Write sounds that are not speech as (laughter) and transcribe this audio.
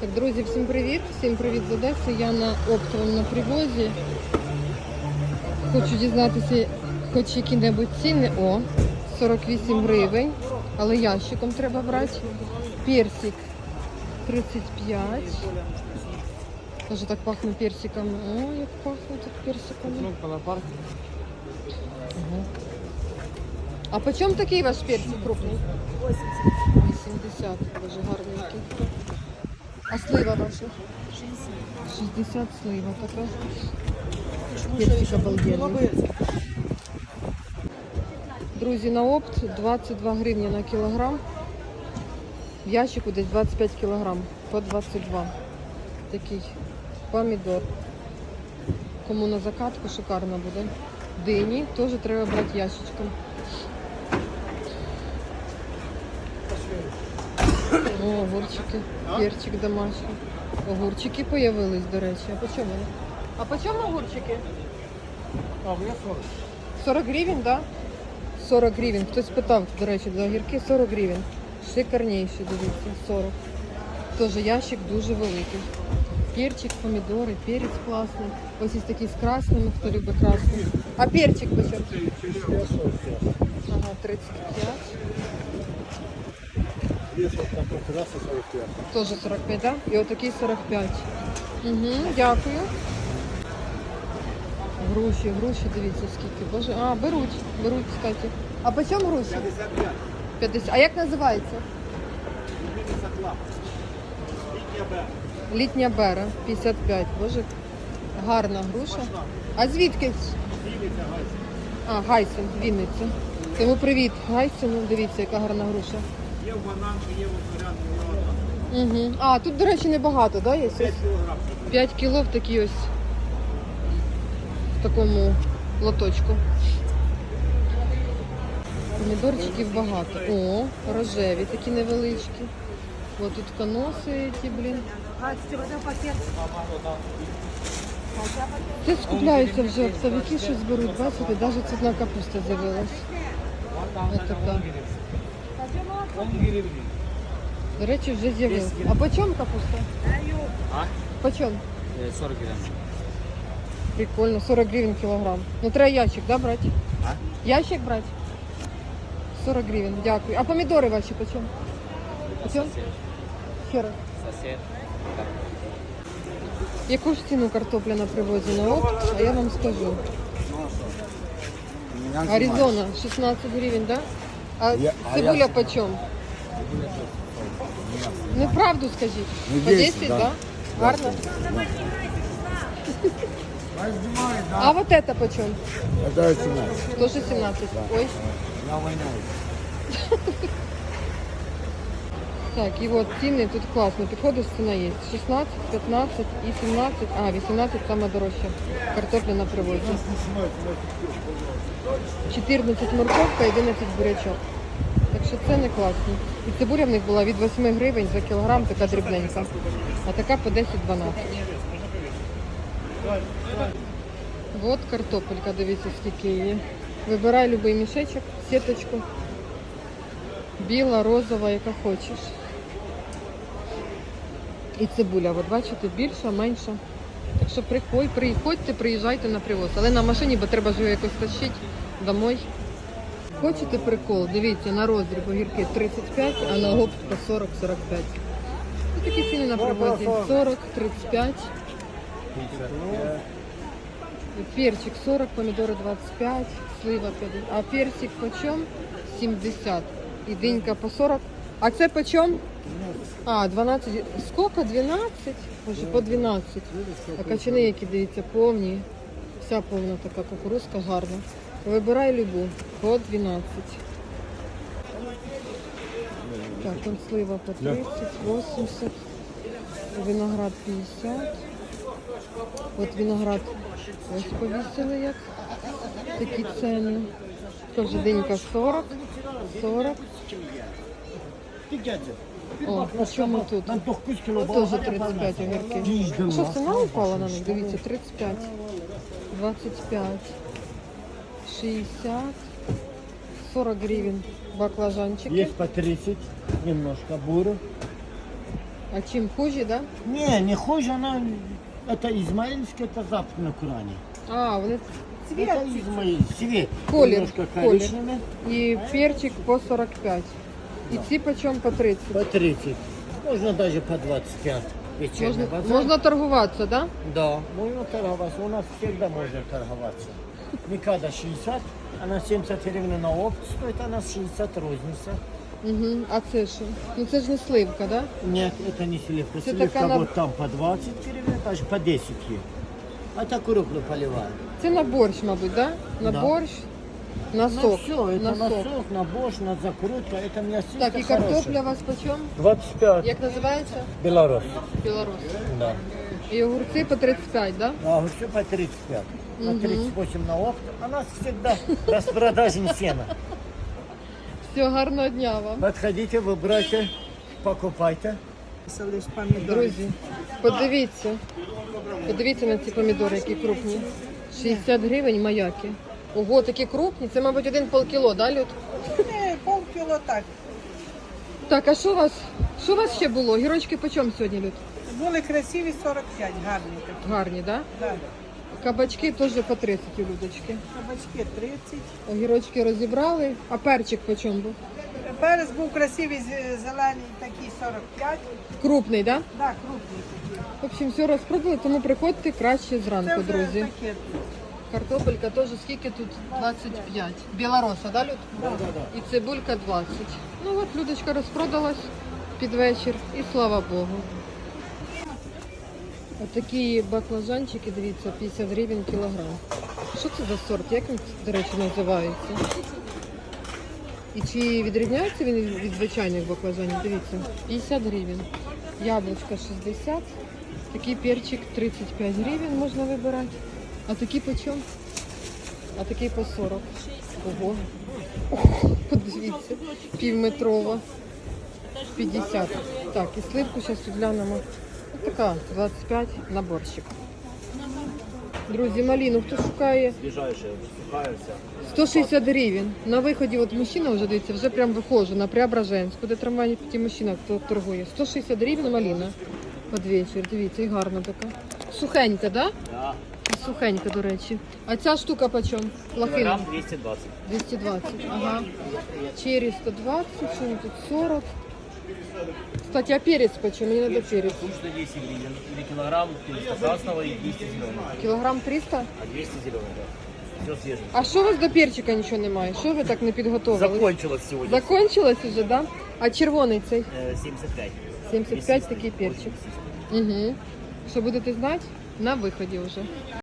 Так, друзі, всім привіт! Всім привіт з Одеси. Я на оптовому на привозі. Хочу дізнатися хоч які-небудь ціни. О, 48 гривень, але ящиком треба брати. Персик 35. Тоже так пахне персиком. О, як пахне тут персиком. Кнопка. А по чому такий ваш персик крупний? 80. Дуже гарненький. А слива ваша? 60 слива така. Персик обалденний. Друзі, на опт 22 гривні на кілограм. В ящику десь 25 кілограм. По 22. Такий помідор. Кому на закатку шикарно буде. Дині теж треба брати ящичком. О, огурчики, перчик домашній. Огурчики появились, до речі. А по чому вони? А по чому огурчики? А, у меня 40. 40 гривень, так? Да? 40 гривень. Хтось питав, до речі, за огірки 40 гривень. Шикарніші, дивіться, 40. Теж ящик дуже великий. Перчик, помідори, перець класний. Ось є такий з красними, хто любить красний. А перчик по чому? Ага, 35. Красный 45. Тоже 45, да? І отакий 45. Угу, дякую. Груші, груші, дивіться скільки. Боже, а, беруть, беруть, кстати. А по чому груші? 55. 50. А як називається? Медведица клап. Летняя Б. Літня бера, 55. Боже, гарна груша. А звідки? Вінниця, Гайс. А, Гайсен, Вінниця. Тому привіт, Гайсену. Дивіться, яка гарна груша. Є в бананку, є в є одна. Угу. А, тут, до речі, небагато, да, є? 5 кілограм. 5 кіло в такій ось в такому лоточку. Помідорчиків багато. О, рожеві такі невеличкі. Ось тут коноси ті, блін. Це скупляються вже оптовики, щось беруть, бачите, навіть цвітна капуста з'явилась. Ось така. Он гривень. До речі, вже з'явилась. А по чому капуста? А? По чому? 40 гривень. Прикольно, 40 гривен кілограм. Ну треба ящик, да, брати? А? Ящик брати? 40 гривень, дякую. А помідори ваші по чому? По чому? Ще раз. Сосед. Яку ж ціну картопля на привозі на опт, а я вам скажу. Аризона 16 гривень, да? А Я- а цибуля я- по Ну правду скажіть. Ну, По 10, 10, да. да? Гарно? А вот это почем? Это 17. Тоже 17. Ой. Я воняю. (laughs) Так, і от ціни тут класно. Підходиш, ціна є. 16, 15 і 17, а 18 саме дорожча. Картопля на привозі. 14 морковка, 11 бурячок. Так що це не класно. І цибуля в них була від 8 гривень за кілограм, така дрібненька. А така по 10-12. От картопелька, дивіться, скільки її. Вибирай будь-який мішечок, сіточку. Біла, розова, яка хочеш. І цибуля, от бачите, більша, менша. Так що приходь, приходьте, приїжджайте на привоз. Але на машині, бо треба ж його якось тащити домой. Хочете прикол? Дивіться, на роздріб огірки 35, а на гопт по 40-45. Ось такі ціни на привозі. 40, 35. Перчик 40, помідори 25, слива 50. А персик почем? 70. І динька по 40. А це почем? А, 12. Сколько? 12? Боже, по 12. А качани, які дивіться, повні. Вся повна така кукурузка гарна. Вибирай любу. По 12. Так, он слива по 30, 80. Виноград 50. От виноград ось повісили як. Такі ціни. Теж денька 40, 40. О, по чому тут? Теж 35 огірки. А Що, ціна упала на них? Дивіться, 35, 25, 60, 40 гривень баклажанчики. Есть по 30, немножко буры. А чим хуже, да? Не, не хуже, она... Это измаильский, это западный Куране. А, вони Это Измаиль. Цвет. Колер, Немножко колер. коричневый. і перчик по 45. І ці почем по 30. По 30. Можно даже по 25. Вечерний Можна, базар. можна торгуватися, да? Да, можно торговаться. У нас всегда можно торговаться. Микада 60, она 70 гривен на опт стоит, она 60 розница. Угу. А це що? Ну це ж не сливка, да? Нет, это не сливка. Это Сливка такая на- вот там по 20 гривен, даже по 10 есть. А так кругло поливаем. Це на борщ, мабуть, да? На Да. борщ, на На сок. все, это на на, сок. сок, на борщ, на закрутку, это мясо Так, і картопля у вас почем? 25. Як називається? Белорус. Білорус. Да. І огурці по 35, да? А все по 35. По 38 на опт. У нас всегда (laughs) распродажен сена. Все, гарного дня вам. Подходите, выбирайте, покупайте. Друзі, подивіться. Подивіться на ці помідори, які крупні. 60 гривень маяки. Ого, такі крупні. Це, мабуть, один полкіло, да, Люд? Не, полкіло так. Так, а що у вас? Що у вас ще було? Гірочки по чому сьогодні, Люд? Були красиві 45, гарні такі. Гарні, да? Да. Кабачки теж по 30 у Людочки. Кабачки 30. Огірочки розібрали. А перчик по чому був? Перець був красивий, зелений, такий 45. Крупний, да? Да, крупний такий. В общем, все розпробували, тому приходьте краще Це зранку, вже друзі. таке. Картопелька теж скільки тут? 25. Білороса, да, Люд? Да, да. І цибулька 20. Ну от Людочка розпродалась під вечір і слава Богу. Отакі баклажанчики, дивіться, 50 гривень кілограм. Що це за сорт? Як він, до речі, називається? І чи відрізняється він від від звичайних баклажанів? Дивіться, 50 гривень. Яблучко 60. Такий перчик 35 гривень можна вибирати. А такий по чому? А такий по 40. Ого. Подивіться, півметрова. 50. Так, і сливку зараз глянемо. Ось така 25 на борщик. Друзі, маліну хто шукає? Сухаюся. 160 гривень. На виході, от мужчина вже дивіться, вже прям виходжу на Преображенську, де трамвайні п'яті мужчина хто торгує. 160 гривень маліна. Під вечір, дивіться, і гарна така. Сухенька, да? Да. Сухенька, до речі. А ця штука по чому? Лохина. 220. 220, ага. Черри 120, что тут 40. Кстати, а перец почем? Мне надо перец. Кучно 10 гривен. Или килограмм 300 красного и 200 зеленого. Кілограм 300? А 200 зеленого, да. Все свежее. А що у вас до перчика нічого немає? Що ви так не підготовили? Закончилось сегодня. Закончилось уже, да? А червоний цей? Э, 75. 75 такий перчик. Угу. Що будете знати? На виході вже.